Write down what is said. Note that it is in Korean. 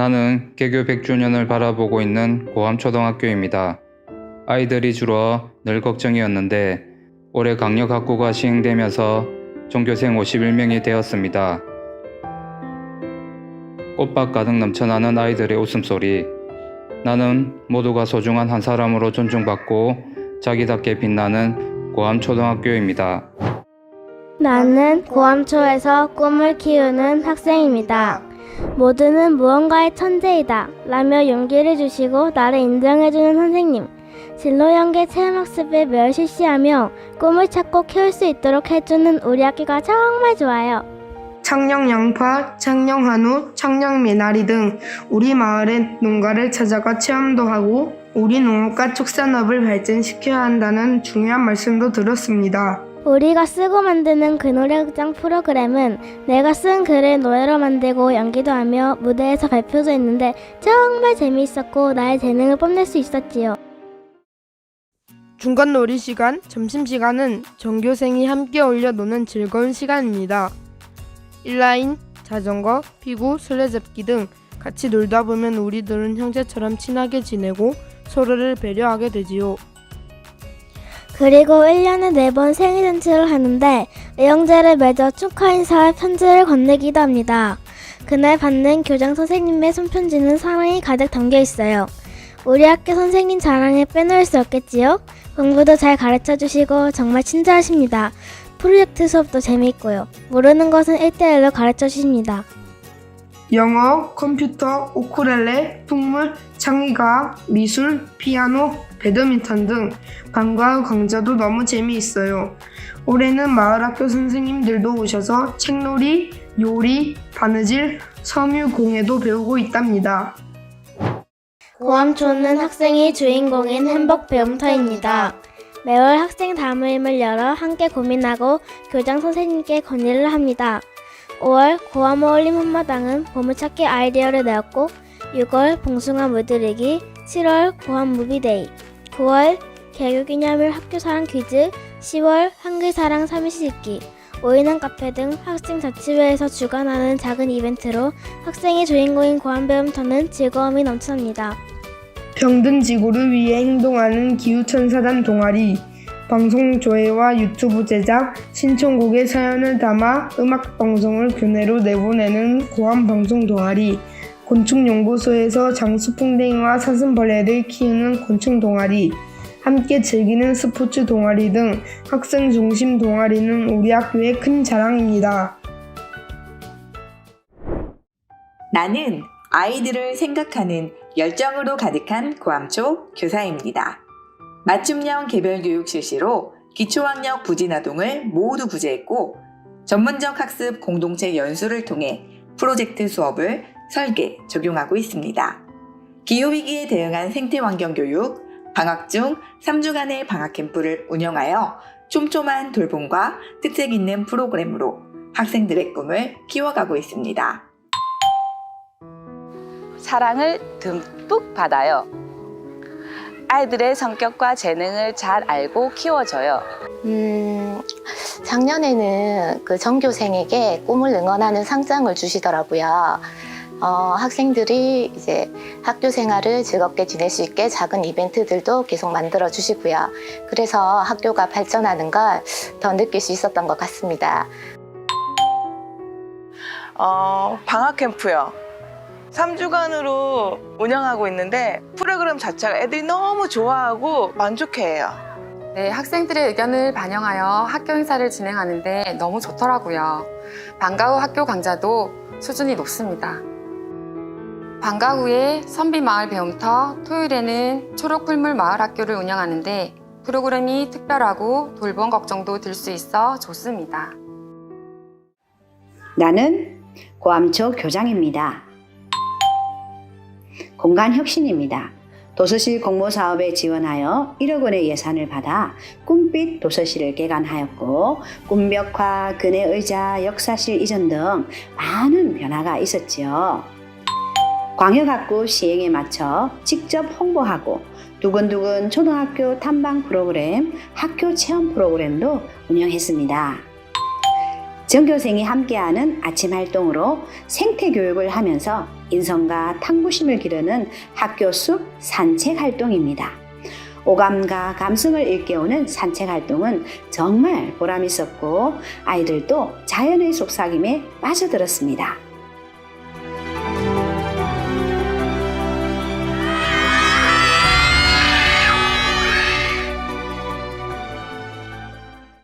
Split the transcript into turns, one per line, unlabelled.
나는 개교 100주년을 바라보고 있는 고암초등학교입니다. 아이들이 줄어 늘 걱정이었는데 올해 강력 학구가 시행되면서 종교생 51명이 되었습니다. 꽃밭 가득 넘쳐나는 아이들의 웃음소리. 나는 모두가 소중한 한 사람으로 존중받고 자기답게 빛나는 고암초등학교입니다.
나는 고암초에서 꿈을 키우는 학생입니다. 모두는 무언가의 천재이다 라며 용기를 주시고 나를 인정해주는 선생님. 진로 연계 체험학습을 매일 실시하며 꿈을 찾고 키울 수 있도록 해주는 우리 학교가 정말 좋아요.
창녕 양파, 창녕 한우, 창녕 미나리 등 우리 마을의 농가를 찾아가 체험도 하고 우리 농업과 축산업을 발전시켜야 한다는 중요한 말씀도 들었습니다.
우리가 쓰고 만드는 그 노래극장 프로그램은 내가 쓴 글을 노래로 만들고 연기도 하며 무대에서 발표도 했는데 정말 재미있었고 나의 재능을 뽐낼 수 있었지요.
중간 놀이 시간, 점심 시간은 전교생이 함께 어울려 노는 즐거운 시간입니다. 인라인, 자전거, 피구, 술래잡기 등 같이 놀다 보면 우리들은 형제처럼 친하게 지내고 서로를 배려하게 되지요.
그리고 1년에 4번 생일 잔치를 하는데 애영제를 맺어 축하 인사와 편지를 건네기도 합니다. 그날 받는 교장 선생님의 손편지는 사랑이 가득 담겨 있어요. 우리 학교 선생님 자랑에 빼놓을 수 없겠지요? 공부도 잘 가르쳐 주시고 정말 친절하십니다. 프로젝트 수업도 재미있고요. 모르는 것은 1대1로 가르쳐 주십니다.
영어, 컴퓨터, 우쿨렐레, 풍물, 창의과학, 미술, 피아노, 배드민턴 등 방과 후 강좌도 너무 재미있어요. 올해는 마을 학교 선생님들도 오셔서 책놀이, 요리, 바느질, 섬유 공예도 배우고 있답니다.
고암초는 학생이 주인공인 행복 배움터입니다. 매월 학생 다모임을 열어 함께 고민하고 교장 선생님께 건의를 합니다. 5월 고암 어울림 한마당은 보물찾기 아이디어를 내었고 6월 봉숭아 물들이기, 7월 고암 무비데이, 9월 개교기념일 학교사랑 퀴즈, 10월 한글사랑 삼시 읽기, 오인한 카페 등 학생 자치회에서 주관하는 작은 이벤트로 학생이 주인공인 고암배움터는 즐거움이 넘쳐납니다.
병든 지구를 위해 행동하는 기후천사단 동아리, 방송 조회와 유튜브 제작, 신청곡의 사연을 담아 음악 방송을 교내로 내보내는 고함 방송 동아리, 곤충연구소에서 장수풍뎅이와 사슴벌레를 키우는 곤충 동아리, 함께 즐기는 스포츠 동아리 등 학생 중심 동아리는 우리 학교의 큰 자랑입니다.
나는 아이들을 생각하는 열정으로 가득한 고암초 교사입니다. 맞춤형 개별 교육 실시로 기초학력 부진 아동을 모두 구제했고 전문적 학습 공동체 연수를 통해 프로젝트 수업을 설계, 적용하고 있습니다. 기후위기에 대응한 생태환경 교육, 방학 중 3주간의 방학 캠프를 운영하여 촘촘한 돌봄과 특색 있는 프로그램으로 학생들의 꿈을 키워가고 있습니다.
사랑을 듬뿍 받아요. 아이들의 성격과 재능을 잘 알고 키워줘요.
음, 작년에는 그 전교생에게 꿈을 응원하는 상장을 주시더라고요. 어, 학생들이 이제 학교 생활을 즐겁게 지낼 수 있게 작은 이벤트들도 계속 만들어 주시고요. 그래서 학교가 발전하는 걸 더 느낄 수 있었던 것 같습니다.
어, 방학 캠프요. 3주간으로 운영하고 있는데 프로그램 자체가 애들이 너무 좋아하고 만족해해요.
네, 학생들의 의견을 반영하여 학교 행사를 진행하는데 너무 좋더라고요. 방과 후 학교 강좌도 수준이 높습니다. 방과 후에 선비마을 배움터 토요일에는 초록풀물 마을 학교를 운영하는데 프로그램이 특별하고 돌봄 걱정도 들 수 있어 좋습니다.
나는 고암초 교장입니다. 공간 혁신입니다. 도서실 공모 사업에 지원하여 1억 원의 예산을 받아 꿈빛 도서실을 개관하였고 꿈벽화, 근해 의자, 역사실 이전 등 많은 변화가 있었지요. 광역학구 시행에 맞춰 직접 홍보하고 두근두근 초등학교 탐방 프로그램, 학교 체험 프로그램도 운영했습니다. 전교생이 함께하는 아침 활동으로 생태 교육을 하면서 인성과 탐구심을 기르는 학교 숲 산책 활동입니다. 오감과 감성을 일깨우는 산책 활동은 정말 보람 있었고 아이들도 자연의 속삭임에 빠져들었습니다.